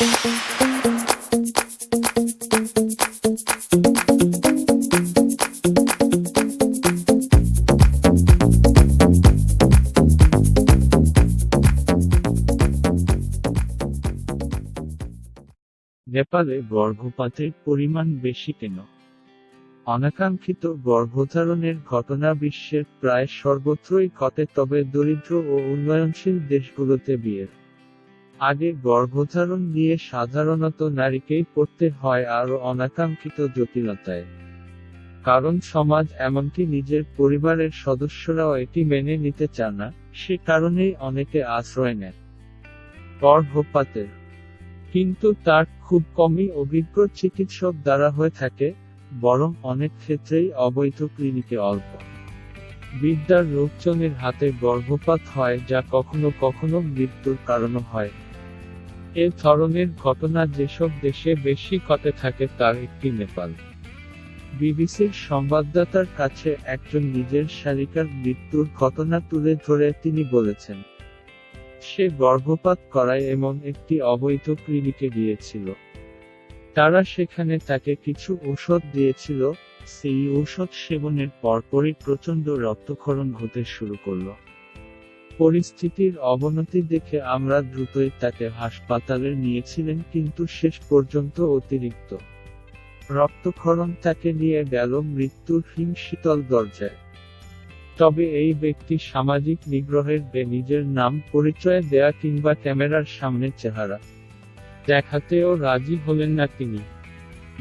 নেপালে গর্ভপাতের পরিমাণ বেশি কেন? অনাকাঙ্ক্ষিত গর্ভধারণের ঘটনা বিশ্বের প্রায় সর্বত্রই ঘটে, তবে দরিদ্র ও উন্নয়নশীল দেশগুলোতে বিয়ের আগে গর্ভধারণ নিয়ে সাধারণত নারীকেই পড়তে হয় আরও অনাকাঙ্ক্ষিত জটিলতায়। কারণ সমাজ এমনকি নিজের পরিবারের সদস্যরাও এটি মেনে নিতে চান না, সে কারণেই অনেকে আশ্রয় নেন গর্ভপাতের। কিন্তু তার খুব কমই অভিজ্ঞ চিকিৎসক দ্বারা হয়ে থাকে, বরং অনেক ক্ষেত্রেই অবৈধ ক্লিনিকে অল্প। বিদ্যার লোকজনের হাতে গর্ভপাত হয় যা কখনো কখনো মৃত্যুর কারণও হয়। এ ধরনের ঘটনা যেসব দেশে বেশি ঘটে থাকে তার একটি নেপাল। বিবিসির সংবাদদাতার কাছে একজন নিজের শালিকার মৃত্যুর ঘটনা তুলে ধরে তিনি বলেছেন, সে গর্ভপাত করায় এমন একটি অবৈধ ক্লিনিকে গিয়েছিল। তারা সেখানে তাকে কিছু ঔষধ দিয়েছিল, সেই ঔষধ সেবনের পরপরই প্রচণ্ড রক্তক্ষরণ হতে শুরু করল। পরিস্থিতির অবনতি দেখে আমরা দ্রুতই তাকে হাসপাতালে নিয়েছিলেন, কিন্তু শেষ পর্যন্ত অতিরিক্ত। রক্তক্ষরণ তাকে নিয়ে গেল মৃত্যুর হিমশীতল দরজায়। তবে এই ব্যক্তি সামাজিক নিগ্রহের বে নিজের নাম, পরিচয় দেয়া কিংবা ক্যামেরার সামনে চেহারা। দেখাতেও রাজি হলেন না তিনি।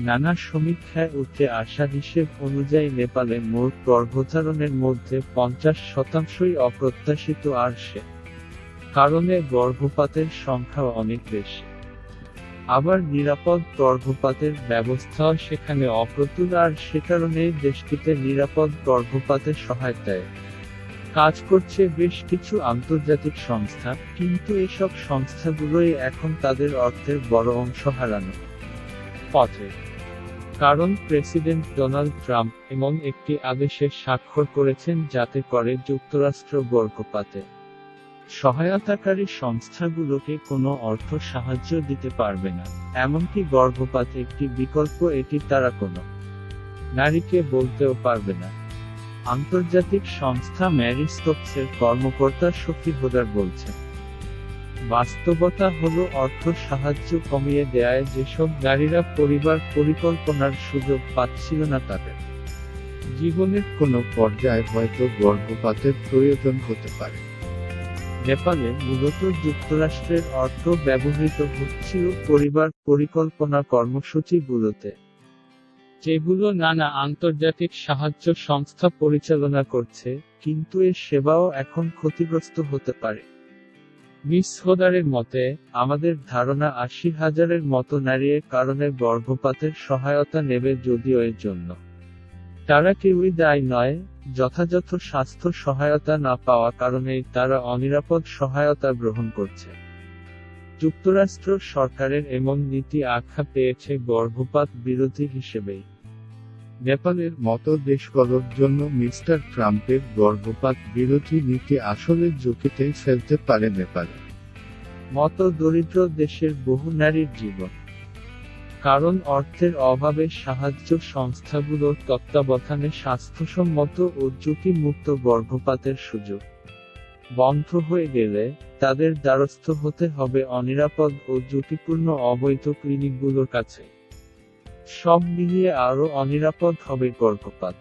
নানা সমীক্ষায় উঠে আসা হিসেব অনুযায়ী নেপালে মোট গর্ভধারণের মধ্যে পঞ্চাশ শতাংশই অপ্রত্যাশিত আর সে কারণে গর্ভপাতের সংখ্যা অনেক বেশি। আবার নিরাপদ গর্ভপাতের ব্যবস্থাও সেখানে অপ্রতুল আর সে কারণেই দেশটিতে নিরাপদ গর্ভপাতের সহায়তায় কাজ করছে বেশ কিছু আন্তর্জাতিক সংস্থা, কিন্তু এসব সংস্থাগুলোই এখন তাদের অর্থের বড় অংশ হারানো পথে। কারণ প্রেসিডেন্ট ডোনাল্ড ট্রাম্প এমন একটি আদেশে স্বাক্ষর করেছেন যাতে করে যুক্তরাষ্ট্র গর্ভপাতে সহায়তাকারী সংস্থাগুলোকে কোনো অর্থ সাহায্য দিতে পারবে না। এমনকি গর্ভপাত একটি বিকল্প, এটি তারা কোনো নারীকে বলতেও পারবে না। আন্তর্জাতিক সংস্থা ম্যারিস্কোপসের কর্মকর্তা শফি হোদার বলছেন বাস্তবতা হলো অর্থ সাহায্য কমিয়ে দেয় যেসব নারীরা পরিবার পরিকল্পনার সুযোগ পাচ্ছিল না তাদের। জীবনের কোনো পর্যায়ে হয়তো গর্ভপাতের প্রয়োজন হতে পারে। নেপালে মূলত যুক্তরাষ্ট্রের অর্থ ব্যবহৃত হচ্ছিল পরিবার পরিকল্পনা কর্মসূচিগুলোতে, যেগুলো নানা আন্তর্জাতিক সাহায্য সংস্থা পরিচালনা করছে, কিন্তু এর সেবাও এখন ক্ষতিগ্রস্ত হতে পারে। মিস হোদারের মতে, আমাদের ধারণা আশি হাজারের মতো নারী এর কারণে গর্ভপাতের সহায়তা নেবে যদিও এর জন্য। তারা কেউই দায় নয়, যথাযথ স্বাস্থ্য সহায়তা না পাওয়া কারণেই তারা অনিরাপদ সহায়তা গ্রহণ করছে। যুক্তরাষ্ট্র সরকারের এমন নীতি আখ্যা পেয়েছে গর্ভপাত বিরোধী হিসেবেই। নেপালের মতো দেশগুলোর জন্য মিস্টার ট্রাম্পের গর্ভপাত বিরোধী নীতি আসলে ঝুঁকিতে ফেলতে পারে নেপাল। মতো দরিদ্র দেশের বহু নারীর জীবন। কারণ অর্থের অভাবে সাহায্য সংস্থাগুলোর তত্ত্বাবধানে স্বাস্থ্যসম্মত ও ঝুঁকিমুক্ত গর্ভপাতের সুযোগ। বন্ধ হয়ে গেলে তাদের দ্বারস্থ হতে হবে অনিরাপদ ও ঝুঁকিপূর্ণ অবৈধ ক্লিনিকগুলোর কাছে। সব মিলিয়ে আরও অনিরাপদ হবে গর্ভপাত